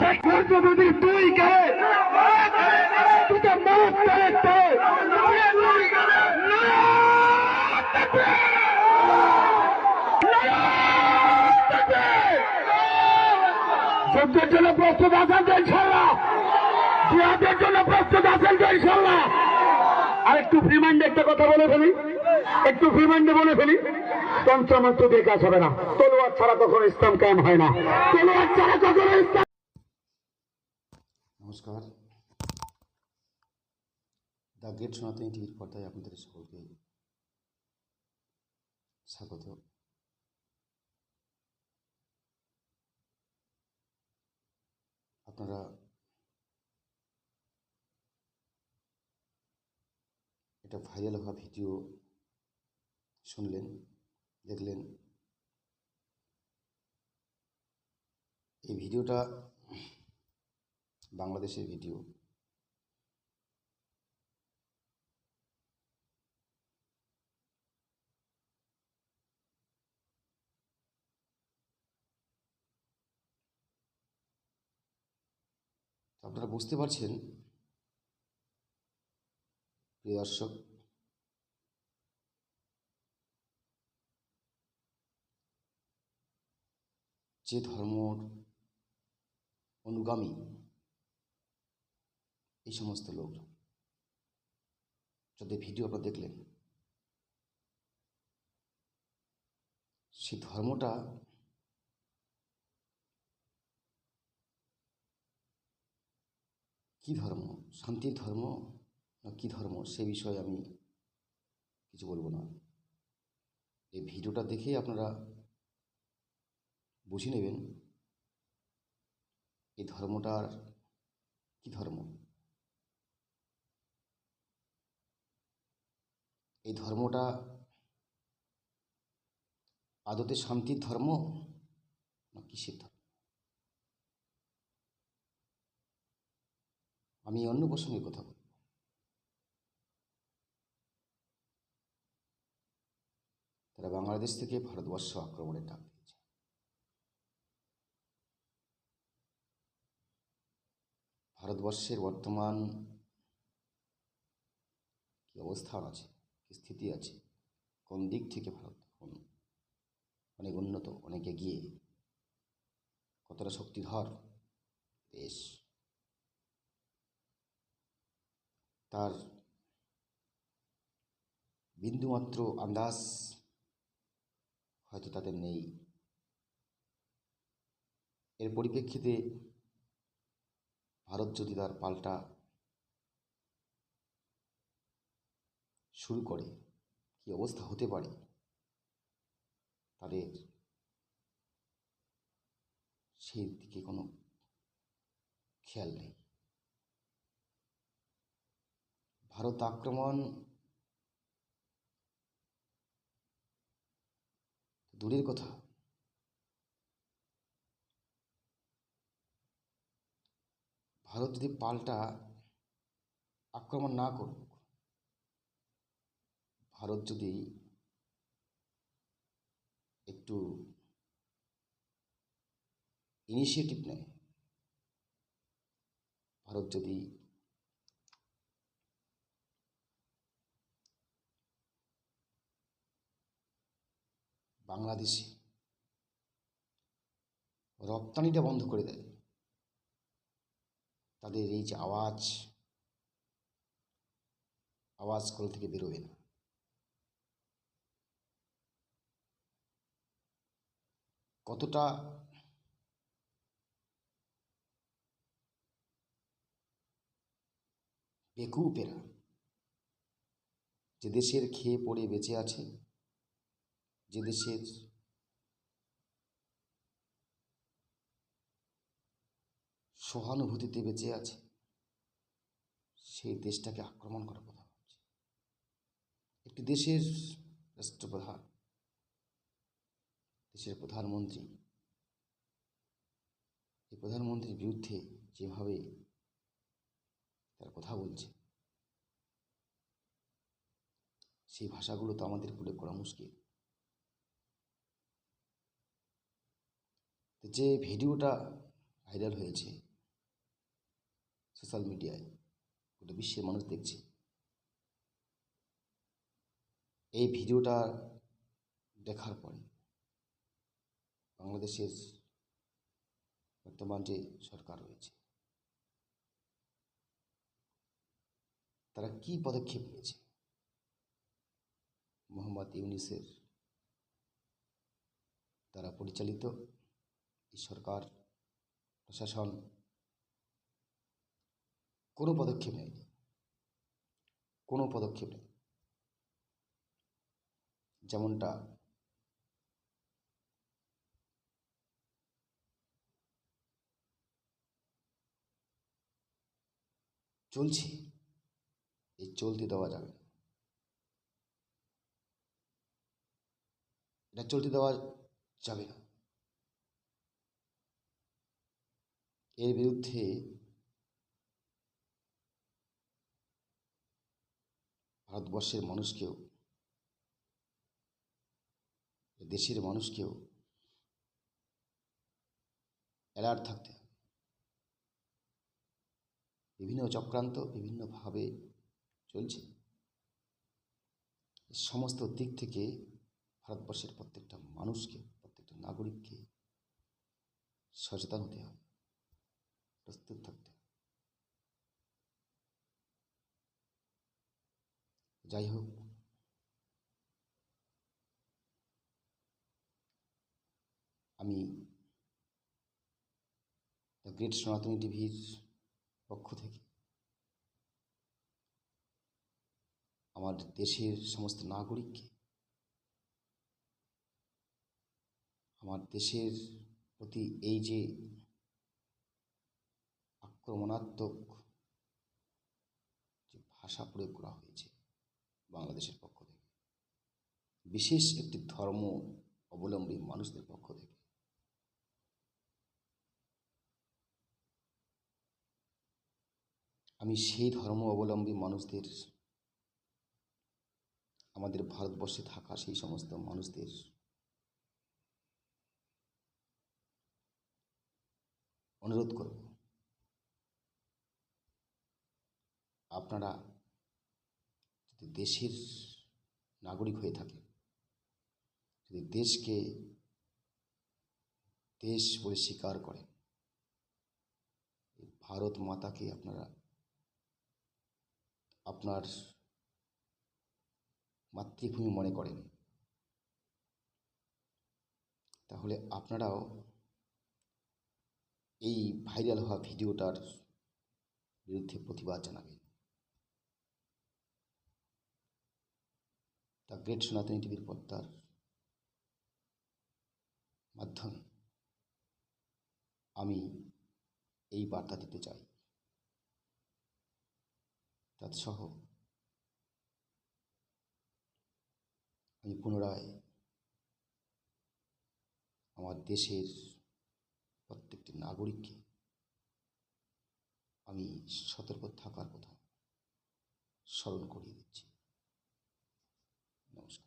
ঠাকুর নদীর দুই গায়ে। দুটো মুখ পেরেছে যুদ্ধের জন্য প্রস্তুত আছেন তো ইনশাল্লাহ জিহাদের জন্য প্রস্তুত আছেন তো ইনশাল্লাহ আর একটু ফ্রিমাইন্ডে একটা কথা বলে ফেলি। একটু ফ্রিমাইন্ডে বলে ফেলি। তন্ত্রমন্ত্র দিয়ে কাজ হবে না। ছাড়া কখনো ইসলাম কায়েম হয় না। তলোয়ার ছাড়া কখনো ইসলাম নমস্কার। দ্য গ্রেট সনাতনী টিভির পর্দায় আপনাদের সকলকে স্বাগত। আপনারা এটা ভাইরাল হওয়া ভিডিও শুনলেন, দেখলেন এই ভিডিওটা বাংলাদেশের ভিডিও। আপনারা বুঝতে পারছেন প্রিয় দর্শক যে ধর্মর অনুগামী এই সমস্ত লোক। যাদের ভিডিও আপনারা দেখলেন, সেই ধর্মটা কি ধর্ম? শান্তির ধর্ম না কি ধর্ম? সে বিষয়ে আমি কিছু বলব না। এই ভিডিওটা দেখেই আপনারা বুঝে নেবেন এই ধর্মটার কি ধর্ম? এই ধর্মটা আদতে শান্তির ধর্ম না কিসের ধর্ম? আমি অন্য প্রসঙ্গে কথা বলব। তারা বাংলাদেশ থেকে ভারতবর্ষ আক্রমণের ডাক ভারতবর্ষের বর্তমান কি অবস্থান আছে? কি স্থিতি আছে? কোন দিক থেকে ভারত এখন অনেক উন্নত, অনেক এগিয়ে? কতটা শক্তিধর দেশ? তার বিন্দুমাত্র আন্দাজ হয়তো তাদের নেই। এর পরিপ্রেক্ষিতে ভারত যদি তার পাল্টা শুরু করে, কি অবস্থা হতে পারে? তাদের সেই দিকে কোনো খেয়াল নেই। ভারত আক্রমণ দূরের কথা। ভারত যদি পাল্টা আক্রমণ না করুক, ভারত যদি একটু ইনিশিয়েটিভ নেয়, ভারত যদি বাংলাদেশে রপ্তানিটা বন্ধ করে দেয় তাদের এই যে আওয়াজ আওয়াজ কল থেকে বেরোবে না। কতটা বেকুপেরা যে দেশের খেয়ে পড়ে বেঁচে আছে, যে দেশের সহানুভূতিতে বেঁচে আছে, সেই দেশটাকে আক্রমণ করার কথা ভাবছে। একটি দেশের রাষ্ট্রপ্রধান, দেশের প্রধানমন্ত্রী, এই প্রধানমন্ত্রীর বিরুদ্ধে যেভাবে তার কথা বলছে, সেই ভাষাগুলো তো আমাদের প্রয়োগ করা মুশকিল। যে ভিডিওটা ভাইরাল হয়েছে সোশ্যাল মিডিয়ায় গোটা বিশ্বের মানুষ দেখছে। এই ভিডিওটা দেখার পরে বাংলাদেশের বর্তমান যে সরকার রয়েছে, তারা কি পদক্ষেপ নিয়েছে? মোহাম্মদ ইউনিসের দ্বারা পরিচালিত এই সরকার, প্রশাসন কোনো পদক্ষেপ নেয়নি কোনো পদক্ষেপ নেই। যেমনটা চলছে, এই চলতে দেওয়া যাবে এটা চলতে দেওয়া যাবে না। এর বিরুদ্ধে ভারতবর্ষের মানুষকেও, দেশের মানুষকেও অ্যালার্ট থাকতে হবে। বিভিন্ন চক্রান্ত বিভিন্নভাবে চলছে। সমস্ত দিক থেকে ভারতবর্ষের প্রত্যেকটা মানুষকে, প্রত্যেকটা নাগরিককে সচেতন হতে হবে, প্রস্তুত থাকতে হবে। যাই হোক আমি দ্য গ্রেট সনাতনী টিভির পক্ষ থেকে আমার দেশের সমস্ত নাগরিককে, আমার দেশের প্রতি এই যে আক্রমণাত্মক যে ভাষা প্রয়োগ করা হয়েছে বাংলাদেশের পক্ষ থেকে। বিশেষ একটি ধর্ম অবলম্বী মানুষদের পক্ষ থেকে। আমি সেই ধর্ম অবলম্বী মানুষদের, আমাদের ভারতবর্ষে থাকা সেই সমস্ত মানুষদের অনুরোধ করব, আপনারা যদি দেশের নাগরিক হয়ে থাকে, যদি দেশকে দেশ বলে স্বীকার এই ভারত মাতাকে আপনারা, আপনার মাতৃভূমি মনে করেন, তাহলে আপনারাও এই ভাইরাল হওয়া ভিডিওটার বিরুদ্ধে প্রতিবাদ জানাবেন দ্য গ্রেট সনাতনী টিভির পর্দার মাধ্যমে, আমি এই বার্তা দিতে চাই। তৎসহ আমি পুনরায় আমার দেশের প্রত্যেকটি নাগরিককে আমি সতর্ক থাকার কথা স্মরণ করিয়ে দিচ্ছি। নমস্কার